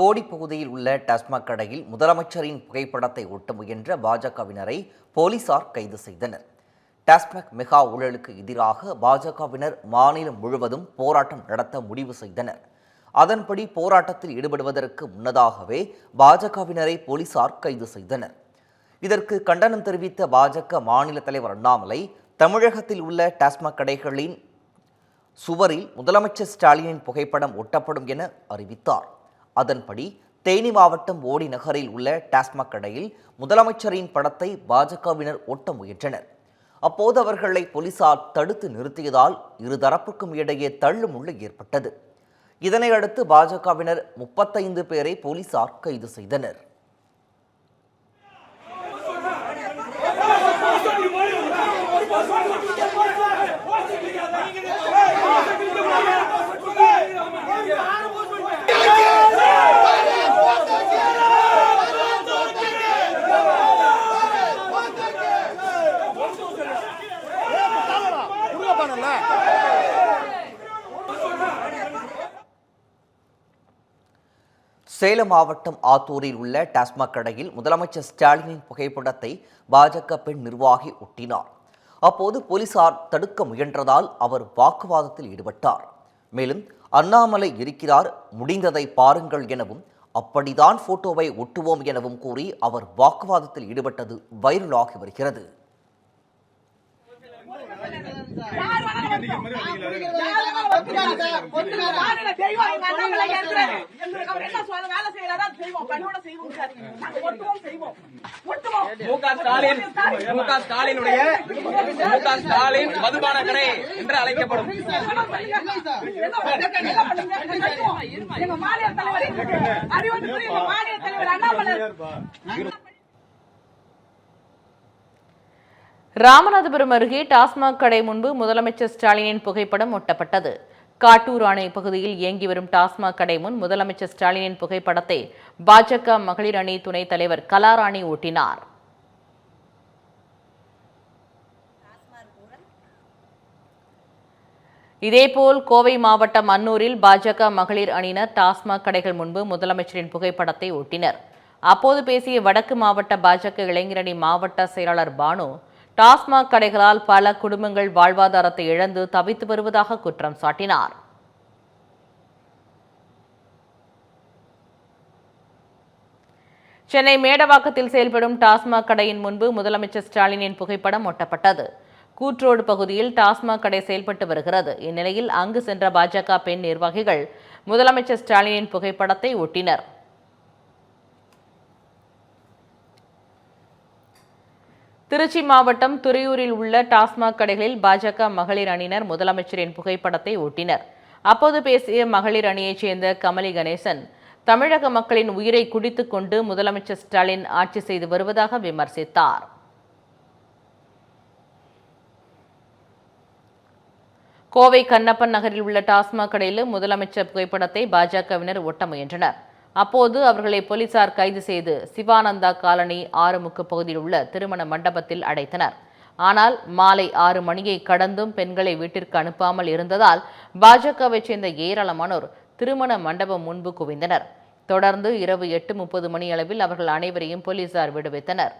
போடி பகுதியில் உள்ள டாஸ்மாக் கடையில் முதலமைச்சரின் புகைப்படத்தை ஒட்ட முயன்ற பாஜகவினரை போலீசார் கைது செய்தனர். டாஸ்மாக் மெகா ஊழலுக்கு எதிராக பாஜகவினர் மாநிலம் முழுவதும் போராட்டம் நடத்த முடிவு செய்தனர். அதன்படி போராட்டத்தில் ஈடுபடுவதற்கு முன்னதாகவே பாஜகவினரை போலீசார் கைது செய்தனர். இதற்கு கண்டனம் தெரிவித்த பாஜக மாநில தலைவர் அண்ணாமலை தமிழகத்தில் உள்ள டாஸ்மாக் கடைகளின் சுவரில் முதலமைச்சர் ஸ்டாலினின் புகைப்படம் ஒட்டப்படும் என அறிவித்தார். அதன்படி தேனி மாவட்டம் ஓடி நகரில் உள்ள டாஸ்மாக் கடையில் முதலமைச்சரின் படத்தை பாஜகவினர் ஒட்ட முயன்றனர். அப்போது அவர்களை போலீசார் தடுத்து நிறுத்தியதால் இருதரப்புக்கும் இடையே தள்ளுமுள்ளு ஏற்பட்டது. இதனையடுத்து பாஜகவினர் முப்பத்தைந்து பேரை போலீசார் கைது செய்தனர். சேலம் மாவட்டம் ஆத்தூரில் உள்ள டாஸ்மாக் கடையில் முதலமைச்சர் ஸ்டாலினின் புகைப்படத்தை பாஜக பெண் நிர்வாகி ஒட்டினார். அப்போது போலீசார் தடுக்க முயன்றதால் அவர் வாக்குவாதத்தில் ஈடுபட்டார். மேலும் அண்ணாமலை இருக்கிறார் முடிந்ததை பாருங்கள் எனவும் அப்படிதான் போட்டோவை ஒட்டுவோம் எனவும் கூறி அவர் வாக்குவாதத்தில் ஈடுபட்டது வைரலாகி வருகிறது. ஸ்டாலினுடைய முக ஸ்டாலின் மதுபான கடை என்று அழைக்கப்படும் ராமநாதபுரம் அருகே டாஸ்மாக் கடை முன்பு முதலமைச்சர் ஸ்டாலினின் புகைப்படம் ஒட்டப்பட்டது. காட்டூர் அணை பகுதியில் இயங்கி வரும் டாஸ்மாக் கடை முன் முதலமைச்சர் ஸ்டாலினின் புகைப்படத்தை பாஜக மகளிர் அணி துணைத் தலைவர் கலாராணி ஒட்டினார் இதேபோல் கோவை மாவட்டம் அன்னூரில் பாஜக மகளிர் அணியினர் டாஸ்மாக் கடைகள் முன்பு முதலமைச்சரின் புகைப்படத்தை ஒட்டினர். அப்போது பேசிய வடக்கு மாவட்ட பாஜக இளைஞரணி மாவட்ட செயலாளர் பானு டாஸ்மாக் கடைகளால் பல குடும்பங்கள் வாழ்வாதாரத்தை இழந்து தவித்து வருவதாக குற்றம் சாட்டினார். சென்னை மேடவாக்கத்தில் செயல்படும் டாஸ்மாக் கடையின் முன்பு முதலமைச்சர் ஸ்டாலினின் புகைப்படம் ஒட்டப்பட்டது. கூற்றோடு பகுதியில் டாஸ்மாக் கடை செயல்பட்டு வருகிறது. இந்நிலையில் அங்கு சென்ற பாஜக பெண் நிர்வாகிகள் முதலமைச்சர் ஸ்டாலினின் புகைப்படத்தை ஒட்டினர். திருச்சி மாவட்டம் துறையூரில் உள்ள டாஸ்மாக் கடைகளில் பாஜக மகளிர் அணியினர் முதலமைச்சரின் புகைப்படத்தை ஒட்டினர் அப்போது பேசிய மகளிர் அணியைச் சேர்ந்த கமலி கணேசன் தமிழக மக்களின் உயிரை குடித்துக் கொண்டு முதலமைச்சர் ஸ்டாலின் ஆட்சி செய்து வருவதாக விமர்சித்தார். கோவை கண்ணப்பன் நகரில் உள்ள டாஸ்மாக் கடையில் முதலமைச்சர் புகைப்படத்தை பாஜகவினர் ஒட்ட முயன்றனர். அப்போது அவர்களை போலீசார் கைது செய்து சிவானந்தா காலனி ஆறுமுக்கு பகுதியில் உள்ள திருமண மண்டபத்தில் அடைத்தனர். ஆனால் மாலை ஆறு மணியை கடந்தும் பெண்களை வீட்டிற்கு அனுப்பாமல் இருந்ததால் பாஜகவைச் சேர்ந்த ஏராளமானோர் திருமண மண்டபம் முன்பு குவிந்தனர். தொடர்ந்து இரவு எட்டு முப்பது மணி அளவில் அவர்கள் அனைவரையும் போலீசார் விடுவித்தனர்.